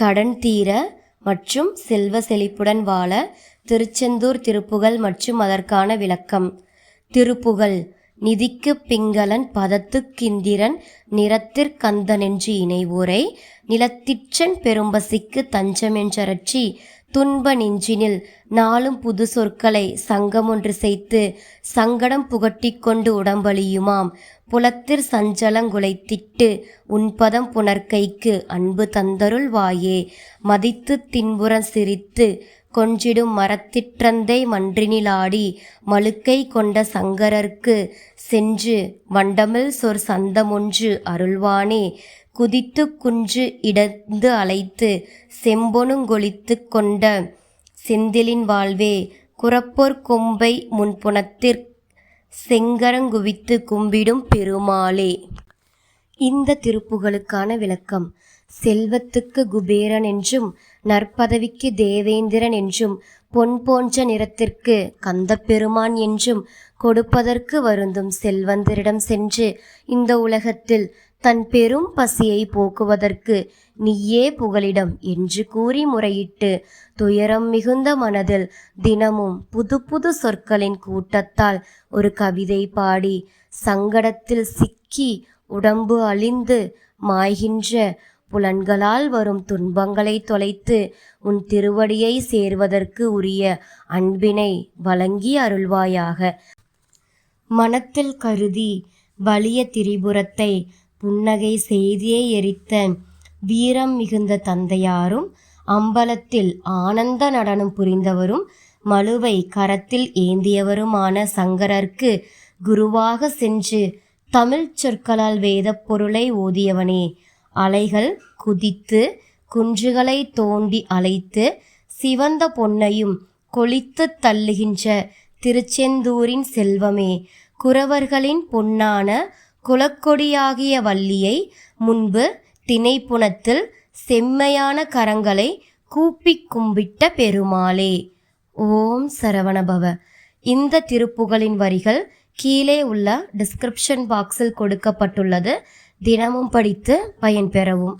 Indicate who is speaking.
Speaker 1: கடன் தீர மற்றும் செல்வ செழிப்புடன் வாழ திருச்செந்தூர் திருப்புகழ் மற்றும் அதற்கான விளக்கம். திருப்புகழ் நிதிக்குப் பிங்களன் பதத்துக்கிந்திரன் நிறத்திற்கந்தனென்று இணைவோரை நிலத்திற்றன் பெரும்பசிக்கு தஞ்சமென்றரட்சி துன்ப நெஞ்சினில் நாளும் புது சொற்களை சங்கமொன்று செய்து சங்கடம் புகட்டி கொண்டு உடம்பழியுமாம் புலத்திற் சஞ்சலங்குலைத்திட்டு உன்பதம் புனர்க்கைக்கு அன்பு தந்தருள் வாயே. மதித்துத் தின்புறம் சிரித்து கொஞ்சிடும் மரத்திற்றந்தை மன்றினிலாடி மழுக்கை கொண்ட சங்கரர்க்கு சென்று வண்டமிழ் சொற் சந்தமொன்று அருள்வானே. குதித்து குன்று இடந்து அழைத்து செம்பொனுங்கொழித்து கொண்ட செந்திலின் வாழ்வே குறப்போர் கொம்பை முன்புணத்திற் செங்கரங்குவித்து கும்பிடும் பெருமாளே. இந்த திருப்புகளுக்கான விளக்கம். செல்வத்துக்கு குபேரன் என்றும் நற்பதவிக்கு தேவேந்திரன் என்றும் பொன் போன்ற நிறத்திற்கு கந்த பெருமான் என்றும் கொடுப்பதற்கு வருந்தும் செல்வந்தரிடம் சென்று இந்த உலகத்தில் தன் பெரும் பசியை போக்குவதற்கு நீயே புகலிடம் என்று கூறி முறையிட்டு துயரம் மிகுந்த மனதில் தினமும் புது புது சொற்களின் கூட்டத்தால் ஒரு கவிதை பாடி சங்கடத்தில் சிக்கி உடம்பு அழிந்து மாய்கின்ற புலன்களால் வரும் துன்பங்களை தொலைத்து உன் திருவடியை சேர்வதற்கு உரிய அன்பினை வழங்கி அருள்வாயாக. மனத்தில் கருதி வலிய திரிபுரத்தை புன்னகை செய்தியை எரித்த வீரம் மிகுந்த தந்தையாரும் அம்பலத்தில் ஆனந்த நடனம் புரிந்தவரும் மலுவை கரத்தில் ஏந்தியவருமான சங்கரர்க்கு குருவாக சென்று தமிழ்ச் சொற்களால் வேதப் பொருளை ஓதியவனே. அலைகள் குதித்து குன்றுகளை தோண்டி அழைத்து சிவந்த பொன்னையும் கொளித்து தள்ளுகின்ற திருச்செந்தூரின் செல்வமே குறவர்களின் பொன்னான குலக்கொடியாகிய வள்ளியை முன்பு திணைப்புணத்தில் செம்மையான கரங்களை கூப்பி கும்பிட்ட பெருமாளே. ஓம் சரவணபவ. இந்த திருப்புகளின் வரிகள் கீழே உள்ள டிஸ்கிரிப்ஷன் பாக்ஸில் கொடுக்கப்பட்டுள்ளது. தினமும் படித்து பயன்பெறவும்